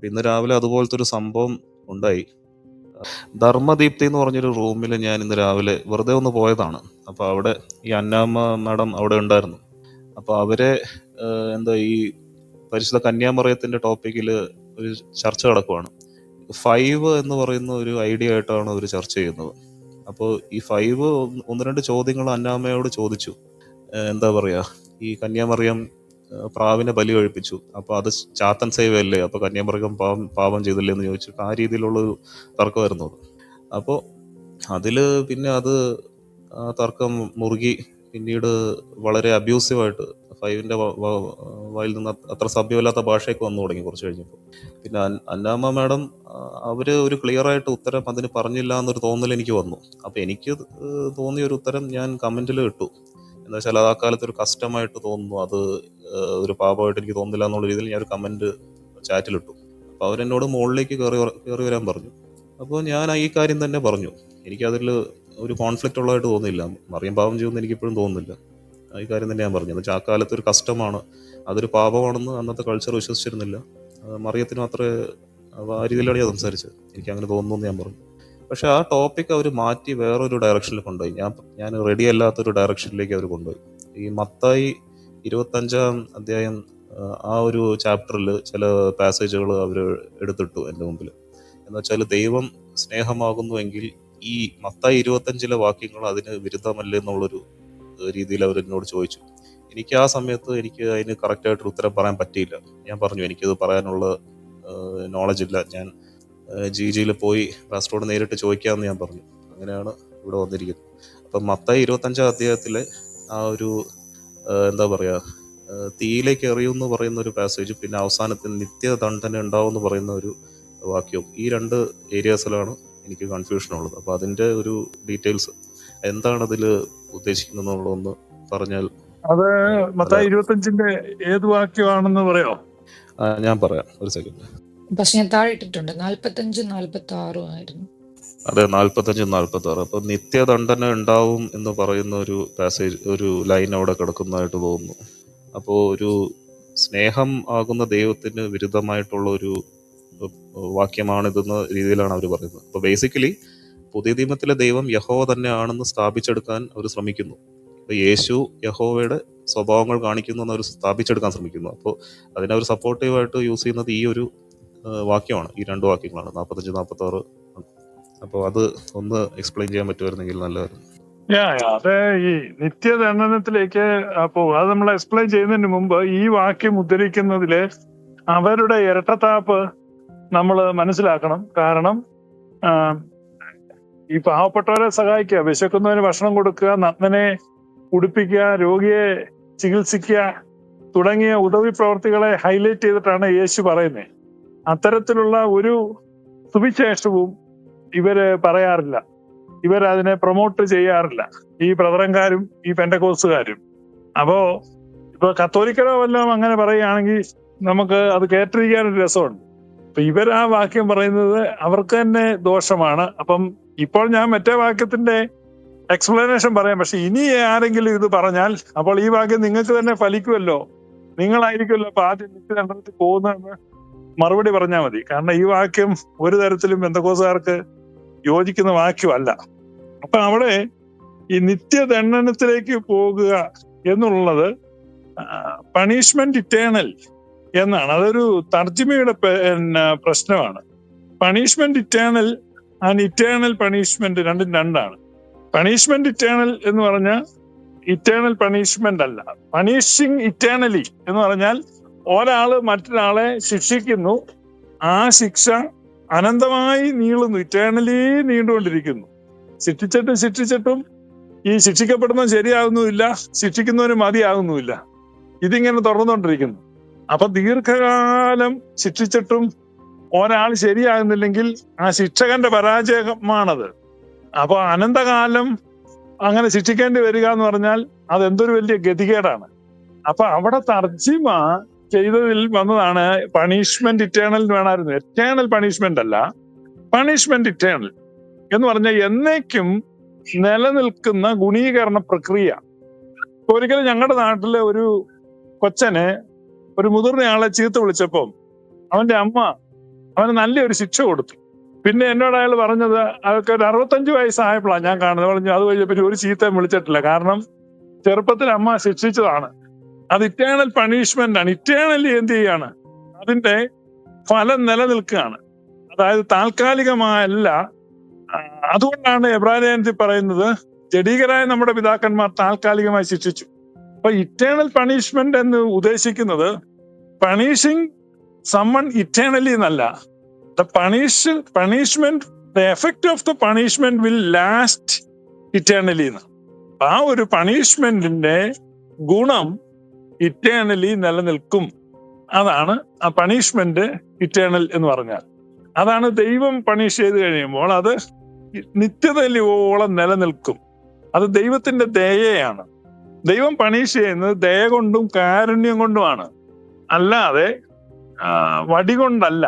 അപ്പൊ ഇന്ന് രാവിലെ അതുപോലത്തെ ഒരു സംഭവം ഉണ്ടായി. ധർമ്മദീപ്തി എന്ന് പറഞ്ഞൊരു റൂമിൽ ഞാൻ ഇന്ന് രാവിലെ വെറുതെ ഒന്ന് പോയതാണ്. അപ്പോൾ അവിടെ ഈ അന്നാമ്മ മാഡം അവിടെ ഉണ്ടായിരുന്നു. അപ്പോൾ അവരെ എന്താ ഈ പരിശുദ്ധ കന്യാമറിയത്തിന്റെ ടോപ്പിക്കിൽ ഒരു ചർച്ച നടക്കുവാണ്. ഫൈവ് എന്ന് പറയുന്ന ഒരു ഐഡിയ ആയിട്ടാണ് അവർ ചർച്ച ചെയ്യുന്നത്. അപ്പോൾ ഈ ഫൈവ് ഒന്ന് രണ്ട് ചോദ്യങ്ങൾ അന്നാമ്മയോട് ചോദിച്ചു. എന്താ പറയുക ഈ കന്യാമറിയം പ്രാവിനെ ബലി കഴിപ്പിച്ചു. അപ്പോൾ അത് ചാത്തൻ സേവ അല്ലേ അപ്പോൾ കന്യാമൃഗം പാവം പാപം ചെയ്തില്ലേ എന്ന് ചോദിച്ചിട്ട് ആ രീതിയിലുള്ള ഒരു തർക്കമായിരുന്നു അത്. അപ്പോൾ അതിൽ പിന്നെ അത് ആ തർക്കം മുറുകി പിന്നീട് വളരെ അബ്യൂസീവായിട്ട് ഫൈവിന്റെ വായിൽ നിന്ന് അത്ര സഭ്യമല്ലാത്ത ഭാഷയൊക്കെ വന്നു തുടങ്ങി കുറച്ച് കഴിഞ്ഞപ്പോൾ പിന്നെ അന്നാമ്മ മാഡം അവർ ഒരു ക്ലിയർ ആയിട്ട് ഉത്തരം അതിന് പറഞ്ഞില്ല എന്നൊരു തോന്നൽ എനിക്ക് വന്നു. അപ്പൊ എനിക്ക് തോന്നിയ ഒരു ഉത്തരം ഞാൻ കമന്റിൽ ഇട്ടു. എന്താ വെച്ചാൽ അത് ആ കാലത്ത് ഒരു കഷ്ടമായിട്ട് തോന്നുന്നു. അത് ഒരു പാപമായിട്ട് എനിക്ക് തോന്നുന്നില്ല എന്നുള്ള രീതിയിൽ ഞാൻ ഒരു കമന്റ് ചാറ്റിലിട്ടു. അപ്പൊ അവരെന്നോട് മുകളിലേക്ക് കയറി കയറി വരാൻ പറഞ്ഞു. അപ്പോൾ ഞാൻ ഈ കാര്യം തന്നെ പറഞ്ഞു. എനിക്കതിൽ ഒരു കോൺഫ്ലിക്റ്റ് ഉള്ളതായിട്ട് തോന്നില്ല മറിയം പാപം ചെയ്യുമെന്ന് എനിക്കിപ്പോഴും തോന്നുന്നില്ല. ഈ കാര്യം തന്നെ ഞാൻ പറഞ്ഞു. എന്നുവെച്ചാൽ ആ കാലത്ത് ഒരു കഷ്ടമാണ്. അതൊരു പാപമാണെന്ന് അന്നത്തെ കൾച്ചർ വിശ്വസിച്ചിരുന്നില്ല. മറിയത്തിന് മാത്രമേ ആ രീതിയിലാണ് ഞാൻ സംസാരിച്ചത്. എനിക്ക് അങ്ങനെ തോന്നുന്നു എന്ന് ഞാൻ പറഞ്ഞു. പക്ഷെ ആ ടോപ്പിക് അവർ മാറ്റി വേറൊരു ഡയറക്ഷനിൽ കൊണ്ടുപോയി. ഞാൻ ഞാൻ റെഡി അല്ലാത്തൊരു ഡയറക്ഷനിലേക്ക് അവർ കൊണ്ടുപോയി. ഈ മത്തായി ഇരുപത്തഞ്ചാം അധ്യായം ആ, ഒരു ചാപ്റ്ററിൽ ചില പാസേജുകൾ അവർ എടുത്തിട്ടു എന്റെ മുമ്പിൽ. എന്ന് വെച്ചാൽ ദൈവം സ്നേഹമാകുന്നുവെങ്കിൽ ഈ മത്തായി ഇരുപത്തഞ്ചിലെ വാക്യങ്ങൾ അതിന് വിരുദ്ധമല്ലേ എന്നുള്ളൊരു രീതിയിൽ അവർ എന്നോട് ചോദിച്ചു. എനിക്ക് ആ സമയത്ത് എനിക്ക് അതിന് കറക്റ്റായിട്ടൊരു ഉത്തരം പറയാൻ പറ്റിയില്ല. ഞാൻ പറഞ്ഞു എനിക്കത് പറയാനുള്ള നോളജ് ഇല്ല. ഞാൻ ജി ജിയിൽ പോയി പാസ്റ്ററോട് നേരിട്ട് ചോദിക്കാമെന്ന് ഞാൻ പറഞ്ഞു. അങ്ങനെയാണ് ഇവിടെ വന്നിരിക്കുന്നത്. അപ്പം മത്തായി ഇരുപത്തഞ്ചാം അധ്യായത്തിലെ ആ ഒരു എന്താ പറയുക തീയിലേക്ക് എറിയുമെന്ന് പറയുന്ന ഒരു പാസേജ് പിന്നെ അവസാനത്തിൽ നിത്യദണ്ഡന ഉണ്ടാവും എന്ന് പറയുന്ന ഒരു വാക്യവും ഈ രണ്ട് ഏരിയാസിലാണ് എനിക്ക് കൺഫ്യൂഷൻ ഉള്ളത്. അപ്പോൾ അതിന്റെ ഒരു ഡീറ്റെയിൽസ് എന്താണ് അതിൽ ഉദ്ദേശിക്കുന്നത് എന്നുള്ളതൊന്ന് പറഞ്ഞാൽ അത് മത്തായി ഇരുപത്തഞ്ചിന്റെ ഏത് വാക്യമാണെന്ന് പറയോ? ഞാൻ പറയാം. ഒരു സെക്കൻഡ് പക്ഷെ ഞാൻ താഴെ ഇട്ടിട്ടുണ്ട്. നാല്പത്തഞ്ച് നാല്പത്തി ആറും ആയിരുന്നു. അതെ നാല്പത്തഞ്ച് നാല്പത്തി ആറ് അപ്പൊ നിത്യദണ്ഡന ഉണ്ടാവും എന്ന് പറയുന്ന ഒരു പാസേജ് ഒരു ലൈൻ അവിടെ കിടക്കുന്നതായിട്ട് തോന്നുന്നു. അപ്പോൾ ഒരു സ്നേഹം ആകുന്ന ദൈവത്തിന് വിരുദ്ധമായിട്ടുള്ള ഒരു വാക്യമാണിതെന്ന രീതിയിലാണ് അവർ പറയുന്നത്. അപ്പൊ ബേസിക്കലി പുതിയ നിയമത്തിലെ ദൈവം യഹോവ തന്നെയാണെന്ന് സ്ഥാപിച്ചെടുക്കാൻ അവർ ശ്രമിക്കുന്നു. അപ്പൊ യേശു യഹോവയുടെ സ്വഭാവങ്ങൾ കാണിക്കുന്നു എന്ന് അവർ സ്ഥാപിച്ചെടുക്കാൻ ശ്രമിക്കുന്നു. അപ്പോൾ അതിനവർ സപ്പോർട്ടീവായിട്ട് യൂസ് ചെയ്യുന്നത് ഈ ഒരു വാക്യമാണ്. ഈ രണ്ട് വാക്യങ്ങളാണ്. നാൽപ്പത്തഞ്ച് നാൽപ്പത്തി ആറ് അപ്പോൾ അത് ഒന്ന് എക്സ്പ്ലെയിൻ ചെയ്യാൻ പറ്റുമായിരുന്നെങ്കിൽ നല്ലതായിരുന്നു. അത് ഈ നിത്യദണ്ഡനത്തിലേക്ക് അപ്പോ അത് നമ്മൾ എക്സ്പ്ലെയിൻ ചെയ്യുന്നതിന് മുമ്പ് ഈ വാക്യം ഉദ്ധരിക്കുന്നതിൽ അവരുടെ ഇരട്ടത്താപ്പ് നമ്മൾ മനസ്സിലാക്കണം. കാരണം ഈ പാവപ്പെട്ടവരെ സഹായിക്കുക വിശക്കുന്നവന് ഭക്ഷണം കൊടുക്കുക നഗ്നനെ ഉടുപ്പിക്കുക രോഗിയെ ചികിത്സിക്കുക തുടങ്ങിയ ഉദവി പ്രവർത്തികളെ ഹൈലൈറ്റ് ചെയ്തിട്ടാണ് യേശു പറയുന്നത് അത്തരത്തിലുള്ള ഒരു സുവിശേഷവും ഇവർ പറയാറില്ല. ഇവരതിനെ പ്രൊമോട്ട് ചെയ്യാറില്ല. ഈ ബ്രദറൻകാരും ഈ പെൻഡകോസുകാരും അപ്പോ ഇപ്പൊ കത്തോലിക്കലോ വല്ലതും അങ്ങനെ പറയുകയാണെങ്കിൽ നമുക്ക് അത് കേട്ടിരിക്കാനൊരു രസമുണ്ട്. അപ്പൊ ഇവരാ വാക്യം പറയുന്നത് അവർക്ക് തന്നെ ദോഷമാണ്. അപ്പം ഇപ്പോൾ ഞാൻ മറ്റേ വാക്യത്തിന്റെ എക്സ്പ്ലനേഷൻ പറയാം. പക്ഷെ ഇനി ആരെങ്കിലും ഇത് പറഞ്ഞാൽ അപ്പോൾ ഈ വാക്യം നിങ്ങൾക്ക് തന്നെ ഫലിക്കുമല്ലോ. നിങ്ങളായിരിക്കുമല്ലോ അപ്പൊ ആദ്യം നിശ്ചിത പോകുന്നതെന്ന് മറുപടി പറഞ്ഞാൽ മതി. കാരണം ഈ വാക്യം ഒരു തരത്തിലും ബന്ധക്കോസുകാർക്ക് യോജിക്കുന്ന വാക്യമല്ല. അപ്പൊ അവിടെ ഈ നിത്യദണ്ഡനത്തിലേക്ക് പോകുക എന്നുള്ളത് പണിഷ്മെന്റ് ഇറ്റേണൽ എന്നാണ്. അതൊരു തർജിമയുടെ പിന്നെ പ്രശ്നമാണ്. Punishment eternal and eternal punishment രണ്ടും രണ്ടാണ്. പണിഷ്മെന്റ് ഇറ്റേണൽ എന്ന് പറഞ്ഞാൽ ഇറ്റേണൽ പണിഷ്മെന്റ് അല്ല. പണിഷിങ് ഇറ്റേണലി എന്ന് പറഞ്ഞാൽ ഒരാൾ മറ്റൊരാളെ ശിക്ഷിക്കുന്നു. ആ ശിക്ഷ അനന്തമായി നീളുന്നു. ഇറ്റേണലി നീണ്ടുകൊണ്ടിരിക്കുന്നു. ശിക്ഷിച്ചിട്ടും ശിക്ഷിച്ചിട്ടും ഈ ശിക്ഷിക്കപ്പെടുന്നവൻ ശരിയാകുന്നുമില്ല. ശിക്ഷിക്കുന്നവന് മതിയാകുന്നുമില്ല. ഇതിങ്ങനെ തുടർന്നുകൊണ്ടിരിക്കുന്നു. അപ്പൊ ദീർഘകാലം ശിക്ഷിച്ചിട്ടും ഒരാൾ ശരിയാകുന്നില്ലെങ്കിൽ ആ ശിക്ഷകന്റെ പരാജയമാണത്. അപ്പൊ അനന്തകാലം അങ്ങനെ ശിക്ഷിക്കേണ്ടി വരിക എന്ന് പറഞ്ഞാൽ അത് എന്തൊരു വലിയ ഗതികേടാണ്. അപ്പൊ അവിടെ തർജിമ ചെയ്തതിൽ വന്നതാണ് പണിഷ്മെന്റ് ഇറ്റേണൽ വേണമായിരുന്നു. എറ്റേണൽ പണിഷ്മെന്റ് അല്ല പണിഷ്മെന്റ് ഇറ്റേണൽ എന്ന് പറഞ്ഞാൽ എന്നേക്കും നിലനിൽക്കുന്ന ഗുണീകരണ പ്രക്രിയ. ഒരിക്കലും ഞങ്ങളുടെ നാട്ടിലെ ഒരു കൊച്ചനെ ഒരു മുതിർന്ന ആളെ ചീത്ത വിളിച്ചപ്പം അവന്റെ അമ്മ അവന് നല്ലൊരു ശിക്ഷ കൊടുത്തു. പിന്നെ എന്നോട് അയാൾ പറഞ്ഞത് അതൊക്കെ ഒരു അറുപത്തഞ്ച് വയസ്സായപ്പോഴാണ് ഞാൻ കാണുന്നത്. പറഞ്ഞു അത് കഴിഞ്ഞപ്പറ്റി ഒരു ചീത്തയും വിളിച്ചിട്ടില്ല. കാരണം ചെറുപ്പത്തിൽ അമ്മ ശിക്ഷിച്ചതാണ്. അത് ഇറ്റേണൽ പണിഷ്മെന്റ് ആണ്. ഇറ്റേണലി എന്ത് ചെയ്യാണ്? അതിന്റെ ഫലം നിലനിൽക്കുകയാണ്. അതായത് താൽക്കാലികമായല്ല. അതുകൊണ്ടാണ് എബ്രാഹിം പറയുന്നത്? ജഡീകരായ നമ്മുടെ പിതാക്കന്മാർ താൽക്കാലികമായി ശിക്ഷിച്ചു. അപ്പൊ ഇറ്റേണൽ പണിഷ്മെന്റ് എന്ന് ഉദ്ദേശിക്കുന്നത് പണീഷിങ് സമ്മൺ ഇറ്റേണലി എന്നല്ല. The punish punishment the effect of the punishment will last eternally എന്ന് ആ ഒരു പണിഷ്മെന്റിന്റെ ഗുണം ഇറ്റേണലി നിലനിൽക്കും. അതാണ് ആ പണിഷ്മെന്റ് ഇറ്റേണൽ എന്ന് പറഞ്ഞാൽ. അതാണ് ദൈവം പണിഷ് ചെയ്ത് കഴിയുമ്പോൾ അത് നിത്യതയോളം നിലനിൽക്കും. അത് ദൈവത്തിന്റെ ദയയാണ്. ദൈവം പണിഷ് ചെയ്യുന്നത് ദയ കൊണ്ടും കാരുണ്യം കൊണ്ടുമാണ്. അല്ലാതെ വടി കൊണ്ടല്ല.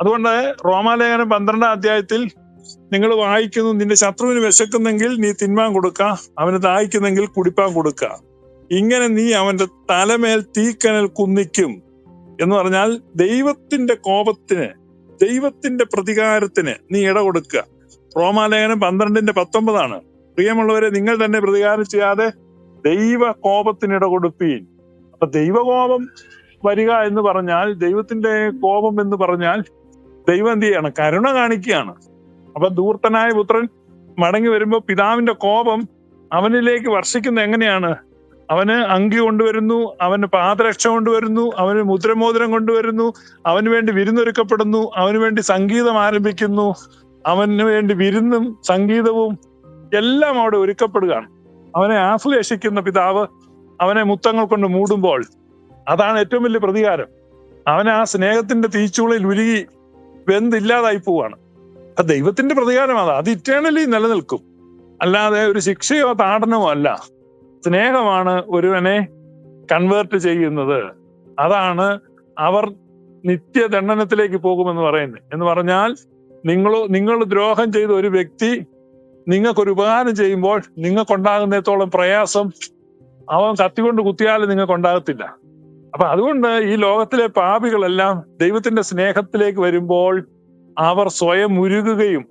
അതുകൊണ്ട് റോമാലേഖനം പന്ത്രണ്ടാം അധ്യായത്തിൽ നിങ്ങൾ വായിക്കുന്നു നിന്റെ ശത്രുവിന് വിശക്കുന്നെങ്കിൽ നീ തിന്മാൻ കൊടുക്ക അവന് ദാഹിക്കുന്നെങ്കിൽ കുടിപ്പാൻ കൊടുക്ക. ഇങ്ങനെ നീ അവന്റെ തലമേൽ തീക്കനൽ കുന്നിക്കും എന്ന് പറഞ്ഞാൽ ദൈവത്തിന്റെ കോപത്തിന് ദൈവത്തിന്റെ പ്രതികാരത്തിന് നീ ഇട കൊടുക്കുക. റോമാലേഖനം പന്ത്രണ്ടിന്റെ പത്തൊമ്പതാണ്. പ്രിയമുള്ളവരെ നിങ്ങൾ തന്നെ പ്രതികാരം ചെയ്യാതെ ദൈവ കോപത്തിന് ഇട കൊടുപ്പീൻ. അപ്പൊ ദൈവകോപം വരിക എന്ന് പറഞ്ഞാൽ ദൈവത്തിന്റെ കോപം എന്ന് പറഞ്ഞാൽ ദൈവം എന്ത് ചെയ്യാണ്? കരുണ കാണിക്കുകയാണ്. അപ്പൊ ദൂർത്തനായ പുത്രൻ മടങ്ങി വരുമ്പോ പിതാവിന്റെ കോപം അവനിലേക്ക് വർഷിക്കുന്ന എങ്ങനെയാണ്? അവന് അങ്കി കൊണ്ടുവരുന്നു അവന് പാദരക്ഷ കൊണ്ടുവരുന്നു അവന് മുദ്രമോതിരം കൊണ്ടുവരുന്നു അവന് വേണ്ടി വിരുന്നൊരുക്കപ്പെടുന്നു അവന് വേണ്ടി സംഗീതം ആരംഭിക്കുന്നു അവന് വേണ്ടി വിരുന്നും സംഗീതവും എല്ലാം അവിടെ ഒരുക്കപ്പെടുകയാണ്. അവനെ ആശ്ലേഷിക്കുന്ന പിതാവ് അവനെ മുത്തങ്ങൾ കൊണ്ട് മൂടുമ്പോൾ അതാണ് ഏറ്റവും വലിയ പ്രതികാരം. അവൻ ആ സ്നേഹത്തിന്റെ തീച്ചുളിൽ ഉരുകി വെന്തില്ലാതായി പോവാണ്. ദൈവത്തിന്റെ പ്രതികാരം അതാ. അത് ഇറ്റേണലി നിലനിൽക്കും. അല്ലാതെ ഒരു ശിക്ഷയോ താടനമോ അല്ല. സ്നേഹമാണ് ഒരുവനെ കൺവേർട്ട് ചെയ്യുന്നത്. അതാണ് അവർ നിത്യദണ്ഡനത്തിലേക്ക് പോകുമെന്ന് പറയുന്നത്. എന്ന് പറഞ്ഞാൽ നിങ്ങൾ നിങ്ങൾ ദ്രോഹം ചെയ്ത ഒരു വ്യക്തി നിങ്ങൾക്കൊരു ഉപകാരം ചെയ്യുമ്പോൾ നിങ്ങൾക്കുണ്ടാകുന്നിടത്തോളം പ്രയാസം അവൻ കത്തിക്കൊണ്ട് കുത്തിയാലും നിങ്ങൾക്ക് ഉണ്ടാകത്തില്ല അപ്പൊ അതുകൊണ്ട് ഈ ലോകത്തിലെ പാപികളെല്ലാം ദൈവത്തിന്റെ സ്നേഹത്തിലേക്ക് വരുമ്പോൾ അവർ സ്വയം ഉരുകുകയും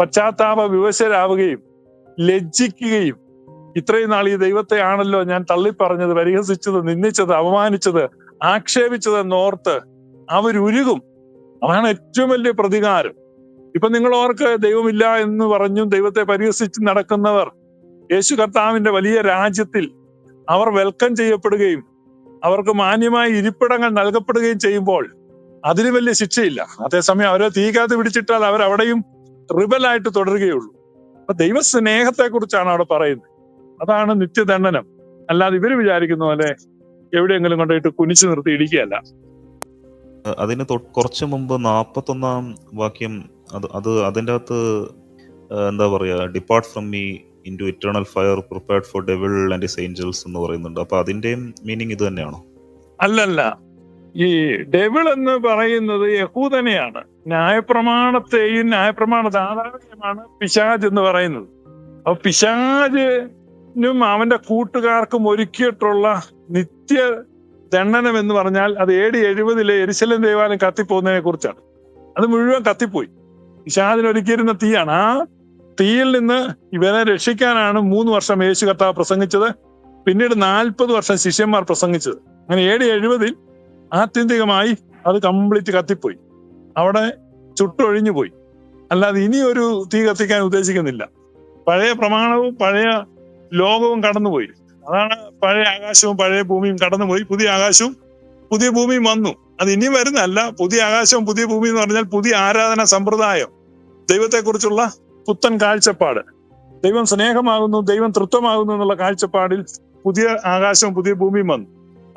പശ്ചാത്താപ വിവശരാവുകയും ലജ്ജിക്കുകയും ഇത്രയും നാൾ ഈ ദൈവത്തെ ആണല്ലോ ഞാൻ തള്ളിപ്പറഞ്ഞത് പരിഹസിച്ചത് നിന്ദിച്ചത് അപമാനിച്ചത് ആക്ഷേപിച്ചത് എന്നോർത്ത് അവരുരുകും. അതാണ് ഏറ്റവും വലിയ പ്രതികാരം. ഇപ്പൊ നിങ്ങൾ ഓർക്ക് ദൈവമില്ല എന്ന് പറഞ്ഞും ദൈവത്തെ പരിഹസിച്ച് നടക്കുന്നവർ യേശു കർത്താവിന്റെ വലിയ രാജ്യത്തിൽ അവർ വെൽക്കം ചെയ്യപ്പെടുകയും അവർക്ക് മാന്യമായ ഇരിപ്പിടങ്ങൾ നൽകപ്പെടുകയും ചെയ്യുമ്പോൾ അതിന് വലിയ ശിക്ഷയില്ല. അതേസമയം അവരെ തീകാത്ത് പിടിച്ചിട്ടാൽ അവരവിടെയും റിബലായിട്ട് തുടരുകയുള്ളൂ. അപ്പൊ ദൈവ സ്നേഹത്തെ കുറിച്ചാണ് അവിടെ പറയുന്നത്. അതാണ് നിത്യദണ്ഡനം. അല്ലാതെ ഇവർ വിചാരിക്കുന്ന പോലെ എവിടെയെങ്കിലും കൊണ്ടുപോയിട്ട് കുനിച്ചു നിർത്തി ഇടിക്കുകയല്ല. അതിന് കുറച്ച് മുമ്പ് നാപ്പത്തൊന്നാം വാക്യം അത് അത് അതിന്റെ അകത്ത് എന്താ പറയുക depart from me into eternal fire prepared for devil and angels angels എന്ന് പറയുന്നുണ്ട്. അപ്പൊ അതിന്റെയും മീനിങ് ഇത് തന്നെയാണോ? അല്ലല്ല. ഈ ഡെവിൾ എന്ന് പറയുന്നത് യഹൂദനെയാണ്. ന്യായപ്രമാണത്തെയും ന്യായപ്രമാണ ദാതാവിനെയുമാണ് പിശാജ് എന്ന് പറയുന്നത്. അപ്പൊ പിശാജിനും അവന്റെ കൂട്ടുകാർക്കും ഒരുക്കിയിട്ടുള്ള നിത്യ ദണ്ഡനം എന്ന് പറഞ്ഞാൽ അത് ഏടി എഴുപതിലെ എരിശലം ദേവാലയം കത്തിപ്പോകുന്നതിനെ കുറിച്ചാണ്. അത് മുഴുവൻ കത്തിപ്പോയി. പിശാജിന് ഒരുക്കിയിരുന്ന തീയാണ്. ആ തീയിൽ നിന്ന് ഇവനെ രക്ഷിക്കാനാണ് മൂന്ന് വർഷം യേശു കർത്താവ് പ്രസംഗിച്ചത്. പിന്നീട് നാൽപ്പത് വർഷം ശിഷ്യന്മാർ പ്രസംഗിച്ചത്. അങ്ങനെ ഏടി എഴുപതിൽ ആത്യന്തികമായി അത് കംപ്ലീറ്റ് കത്തിപ്പോയി. അവിടെ ചുട്ടൊഴിഞ്ഞു പോയി അല്ലാതെ ഇനി ഒരു തീ കത്തിക്കാൻ ഉദ്ദേശിക്കുന്നില്ല. പഴയ പ്രമാണവും പഴയ ലോകവും കടന്നുപോയി. അതാണ് പഴയ ആകാശവും പഴയ ഭൂമിയും കടന്നുപോയി. പുതിയ ആകാശവും പുതിയ ഭൂമിയും വന്നു. അത് ഇനിയും വരുന്നതല്ല. പുതിയ ആകാശവും പുതിയ ഭൂമി എന്ന് പറഞ്ഞാൽ പുതിയ ആരാധന സമ്പ്രദായം. ദൈവത്തെക്കുറിച്ചുള്ള പുത്തൻ കാഴ്ചപ്പാട്. ദൈവം സ്നേഹമാകുന്നു ദൈവം തൃത്വമാകുന്നു എന്നുള്ള കാഴ്ചപ്പാടിൽ പുതിയ ആകാശവും പുതിയ ഭൂമിയും വന്നു.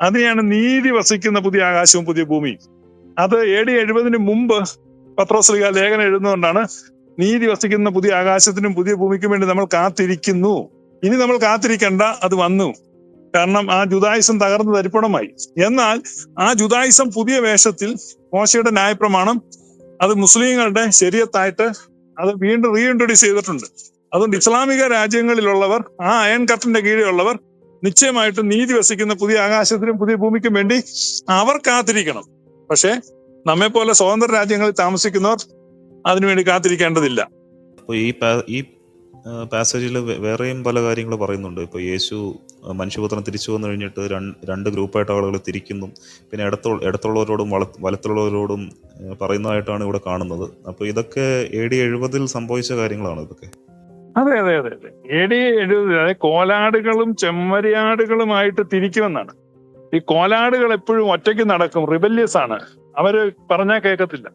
അതിനെയാണ് നീതി വസിക്കുന്ന പുതിയ ആകാശവും പുതിയ ഭൂമിയും. അത് എ ഡി എഴുപതിന് മുമ്പ് പത്രോസ്ലിക ലേഖനം എഴുതുന്നതുകൊണ്ടാണ് നീതി വസിക്കുന്ന പുതിയ ആകാശത്തിനും പുതിയ ഭൂമിക്കും വേണ്ടി നമ്മൾ കാത്തിരിക്കുന്നു. ഇനി നമ്മൾ കാത്തിരിക്കേണ്ട അത് വന്നു. കാരണം ആ ജുദായുസം തകർന്ന് തരിപ്പണമായി. എന്നാൽ ആ ജുദായുസം പുതിയ വേഷത്തിൽ മോശയുടെ ന്യായപ്രമാണം അത് മുസ്ലിങ്ങളുടെ ശരീരത്തായിട്ട് അത് വീണ്ടും റീഇൻട്രൊഡ്യൂസ് ചെയ്തിട്ടുണ്ട്. അതുകൊണ്ട് ഇസ്ലാമിക രാജ്യങ്ങളിലുള്ളവർ ആ അയൺ കട്ടിന്റെ കീഴിലുള്ളവർ നിശ്ചയമായിട്ടും നീതി വസിക്കുന്ന പുതിയ ആകാശത്തിനും പുതിയ ഭൂമിക്കും വേണ്ടി അവർ കാത്തിരിക്കണം. പക്ഷേ നമ്മെ പോലെ സ്വതന്ത്ര രാജ്യങ്ങളിൽ താമസിക്കുന്നവർ അതിനുവേണ്ടി കാത്തിരിക്കേണ്ടതില്ല. ഈ പാസേജിൽ വേറെയും പല കാര്യങ്ങൾ പറയുന്നുണ്ട്. ഇപ്പോൾ യേശു മനുഷ്യപുത്രം മനുഷ്യപുത്രൻ തിരിച്ചു വന്നു കഴിഞ്ഞിട്ട് രണ്ട് ഗ്രൂപ്പായിട്ട് ആളുകൾ തിരിക്കുന്നു. പിന്നെ ഇടത്തു ഇടത്തുള്ളവരോടും വള വലത്തുള്ളവരോടും പറയുന്നതായിട്ടാണ് ഇവിടെ കാണുന്നത്. അപ്പോൾ ഇതൊക്കെ എ ഡി എഴുപതിൽ സംഭവിച്ച കാര്യങ്ങളാണ് ഇതൊക്കെ? അതെ അതെ അതെ അതെ. എ ഡി എഴുപത് അതായത് കോലാടുകളും ചെമ്മരിയാടുകളുമായിട്ട് തിരിക്കുമെന്നാണ്. ഈ കോലാടുകൾ എപ്പോഴും ഒറ്റയ്ക്ക് നടക്കും റിബല്യസ് ആണ്. അവർ പറഞ്ഞാൽ കേൾക്കത്തില്ല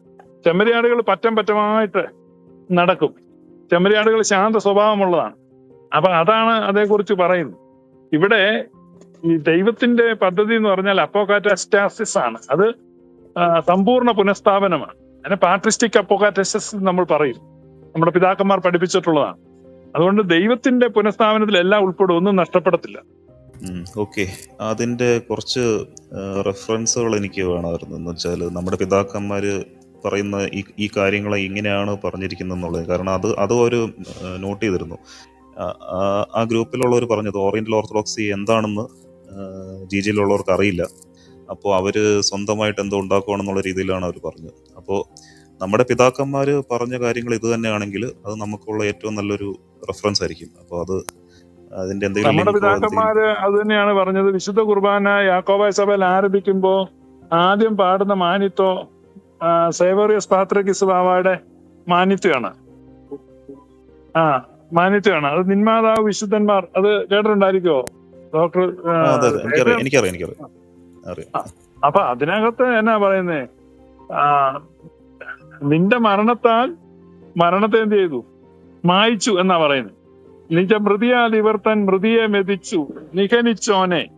ചെമ്മരിയാടുകൾ പറ്റം പറ്റമായിട്ട് നടക്കും. ചെമ്മരിയാടുകൾ ശാന്ത സ്വഭാവമുള്ളതാണ്. അപ്പൊ അതാണ് അതേക്കുറിച്ച് പറയുന്നത്. ഇവിടെ ഈ ദൈവത്തിന്റെ പദ്ധതി എന്ന് പറഞ്ഞാൽ അപ്പോകാറ്റാസ്റ്റാസിസ് ആണ് അത് സമ്പൂർണ പുനഃസ്ഥാപനമാണ്. അതിനെ പാട്രിസ്റ്റിക് അപ്പോകാറ്റസിസ് നമ്മൾ പറയും. നമ്മുടെ പിതാക്കന്മാർ പഠിപ്പിച്ചിട്ടുള്ളതാണ്. അതുകൊണ്ട് ദൈവത്തിന്റെ പുനഃസ്ഥാപനത്തിൽ എല്ലാം ഉൾപ്പെടും ഒന്നും നഷ്ടപ്പെടത്തില്ല. ഓക്കെ. അതിന്റെ കുറച്ച് റെഫറൻസുകൾ എനിക്ക് വേണമായിരുന്നു. എന്ന് വെച്ചാൽ നമ്മുടെ പിതാക്കന്മാർ പറയുന്ന ഈ ഈ കാര്യങ്ങളെ ഇങ്ങനെയാണ് പറഞ്ഞിരിക്കുന്നത് എന്നുള്ളത് കാരണം അത് അത് ഒരു നോട്ട് ചെയ്തിരുന്നു. ആ- ഗ്രൂപ്പിലുള്ളവർ പറഞ്ഞത് ഓറിയന്റൽ ഓർത്തഡോക്സി എന്താണെന്ന് ജി ജിയിലുള്ളവർക്ക് അറിയില്ല. അപ്പോൾ അവർ സ്വന്തമായിട്ട് എന്തോ ഉണ്ടാക്കുകയാണെന്നുള്ള രീതിയിലാണ് അവർ പറഞ്ഞത്. അപ്പോൾ നമ്മുടെ പിതാക്കന്മാർ പറഞ്ഞ കാര്യങ്ങൾ ഇത് തന്നെയാണെങ്കിൽ അത് നമുക്കുള്ള ഏറ്റവും നല്ലൊരു റെഫറൻസ് ആയിരിക്കും. അപ്പോൾ അത് അതിന്റെ എന്തെങ്കിലും നമ്മുടെ പിതാക്കന്മാര് അത് തന്നെയാണ് പറഞ്ഞത്. വിശുദ്ധ കുർബാന യാക്കോബായ സഭയിൽ ആരംഭിക്കുമ്പോ ആദ്യം പാടുന്ന മാനിത്വ സേവറിയസ് പാത്രക്കിസ് ബാവയുടെ മാന്യത്വമാണ്. ആ മാന്യത്വമാണ്. അത് നിന്മാതാവ് വിശുദ്ധന്മാർ അത് കേട്ടിട്ടുണ്ടായിരിക്കുമോ ഡോക്ടർ അപ്പൊ അതിനകത്ത് എന്നാ പറയുന്നേ? നിന്റെ മരണത്താൽ മരണത്തെ എന്ത് ചെയ്തു? മായിച്ചു എന്നാ പറയുന്നത് നിന്റെ മൃതിയാൽ ഇവർ തൻ മൃതിയെ മെതിച്ചു. നിഹനിച്ചോനെ. അപ്പൊ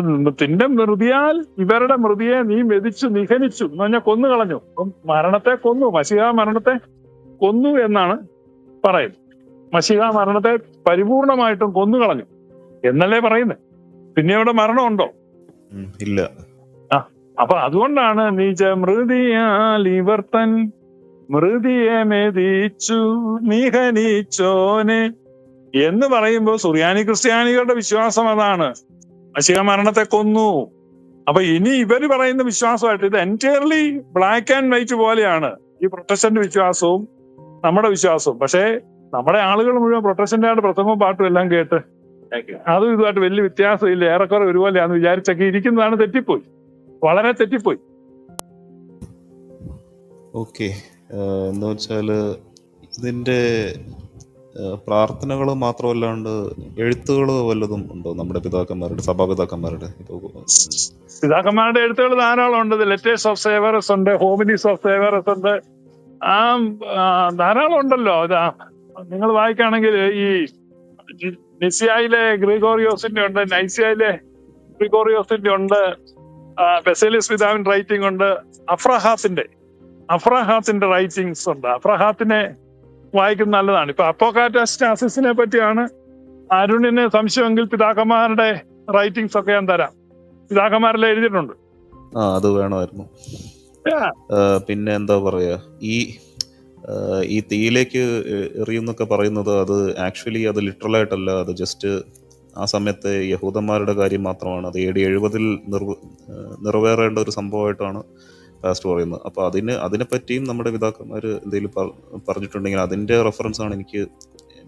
നിന്റെ മൃതിയാൽ ഇവരുടെ മൃതിയെ നീ മെതിച്ചു നിഹനിച്ചു. എന്ന് പറഞ്ഞാൽ കൊന്നു കളഞ്ഞു. അപ്പം മരണത്തെ കൊന്നു. മഷിക മരണത്തെ കൊന്നു എന്നാണ് പറയുന്നത്. മഷിക മരണത്തെ പരിപൂർണമായിട്ടും കൊന്നു കളഞ്ഞു. എന്നല്ലേ പറയുന്നത് പിന്നെ അവിടെ മരണമുണ്ടോ? ഉണ്ടോ ഇല്ല. അപ്പൊ അതുകൊണ്ടാണ് നീച്ച മൃതിയാൽ ഇവർ തൻ മൃതിയെ മെതിച്ചു നിഹനിച്ചോനെ എന്ന് പറയുമ്പോൾ സുറിയാനി ക്രിസ്ത്യാനികളുടെ വിശ്വാസം അതാണ്. മഷിക മരണത്തെ കൊന്നു. അപ്പൊ ഇനി ഇവർ പറയുന്ന വിശ്വാസമായിട്ട് ഇത് എന്റയർലി ബ്ലാക്ക് ആൻഡ് വൈറ്റ് പോലെയാണ്. ഈ പ്രൊട്ടസ്റ്റന്റ് വിശ്വാസവും നമ്മുടെ വിശ്വാസവും. പക്ഷേ നമ്മുടെ ആളുകൾ മുഴുവൻ പ്രൊട്ടസ്റ്റന്റായിട്ട് പ്രസംഗവും പാട്ടും എല്ലാം കേട്ട് അതും ഇതുമായിട്ട് വലിയ വ്യത്യാസമില്ല. ഏറെക്കുറെ ഒരുപോലെയാന്ന് വിചാരിച്ചൊക്കെ ഇരിക്കുന്നതാണ് തെറ്റിപ്പോയി. വളരെ തെറ്റിപ്പോയി. ഓക്കെ എന്താ വെച്ചാൽ ഇതിന്റെ പ്രാർത്ഥനകൾ മാത്രമല്ലാണ്ട് എഴുത്തുകൾ വല്ലതും ഉണ്ടോ നമ്മുടെ പിതാക്കന്മാരുടെ സഭാപിതാക്കന്മാരുടെ? പിതാക്കന്മാരുടെ എഴുത്തുകൾ ധാരാളം ഉണ്ട്. ലെറ്റേഴ്സ് ഓഫ് സേവറസ് ഉണ്ട് ഹോമിനിസ് ഓഫ് സേവറസ് ഉണ്ട്. ആ ധാരാളം ഉണ്ടല്ലോ. ഇതാ നിങ്ങൾ വായിക്കുകയാണെങ്കിൽ ഈ നിസിയായിലെ ഗ്രിഗോറിയോസിന്റെ ഉണ്ട് നൈസിയായിലെ ഗ്രിഗോറിയോസിന്റെ ഉണ്ട് ബെസേലിയസ് പിതാവിൻ റൈറ്റിംഗ് ഉണ്ട് അഫ്രഹാസിന്റെ അഫ്രഹാത്തിന്റെ റൈറ്റിംഗ്സ് ഉണ്ട്. അഫ്രഹാത്തിനെ വായിക്കുന്നത് നല്ലതാണ്. ഇപ്പൊ അപ്പോകാറ്റാസ്റ്റാസിസിനെ പറ്റിയാണ് അരുണിന് സംശയമെങ്കിൽ പിതാക്കന്മാരുടെ റൈറ്റിംഗ്സ് ഒക്കെ ഞാൻ തരാം. പിതാക്കന്മാരെല്ലാം എഴുതിയിട്ടുണ്ട്. ആ അത് വേണമായിരുന്നു. പിന്നെ എന്താ പറയാ? ഈ ഈ തീയിലേക്ക് എറിയുന്നൊക്കെ പറയുന്നത് അത് ആക്ച്വലി അത് ലിറ്ററൽ ആയിട്ടല്ല. അത് ജസ്റ്റ് ആ സമയത്തെ യഹൂദന്മാരുടെ കാര്യം മാത്രമാണ്. അത് എ ഡി എഴുപതിൽ നിർവ നിറവേറേണ്ട ഒരു സംഭവമായിട്ടാണ് പാസ്റ്റ് പറയുന്നത് അപ്പൊ അതിന് അതിനെ പറ്റിയും നമ്മുടെ പിതാക്കന്മാർ എന്തെങ്കിലും പറഞ്ഞിട്ടുണ്ടെങ്കിൽ അതിന്റെ റെഫറൻസ് ആണ് എനിക്ക്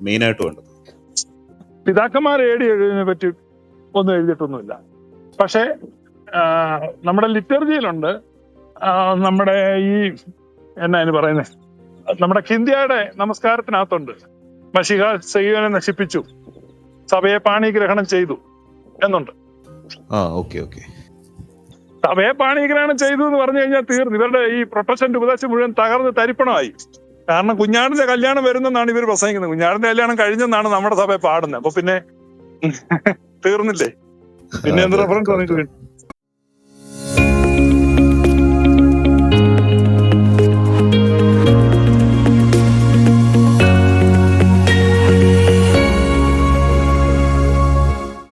മെയിൻ ആയിട്ട് വേണ്ടത്. പിതാക്കന്മാർ ഏടി എഴുതിനെ പറ്റി ഒന്നും എഴുതിയിട്ടൊന്നുമില്ല. പക്ഷേ നമ്മുടെ ലിറ്റർജിയിലുണ്ട്. നമ്മുടെ ഈ എന്നാ അതിന് പറയുന്നത് നമ്മുടെ ഹിന്ദിയയുടെ നമസ്കാരത്തിനകത്തുണ്ട്. മഷിക സയ്യോനെ നശിപ്പിച്ചു. സഭയെ പാണി ഗ്രഹണം ചെയ്തു. എന്നുണ്ട്. ആ ഓക്കെ ഓക്കെ. സഭയെ പാണിഗ്രഹണം ചെയ്തു എന്ന് പറഞ്ഞു കഴിഞ്ഞാൽ തീർന്നു. ഇവരുടെ ഈ പ്രൊട്ടസ്റ്റന്റ് ഉപദേശം മുഴുവൻ തകർന്ന് തരിപ്പണമായി. കാരണം കുഞ്ഞാടിന്റെ കല്യാണം വരുന്നെന്നാണ് ഇവർ പ്രസംഗിക്കുന്നത്. കുഞ്ഞാടിന്റെ കല്യാണം കഴിഞ്ഞെന്നാണ് നമ്മുടെ സഭയെ പാടുന്നത്. അപ്പൊ പിന്നെ തീർന്നില്ലേ? പിന്നെ എന്ത് റെഫറൻസ്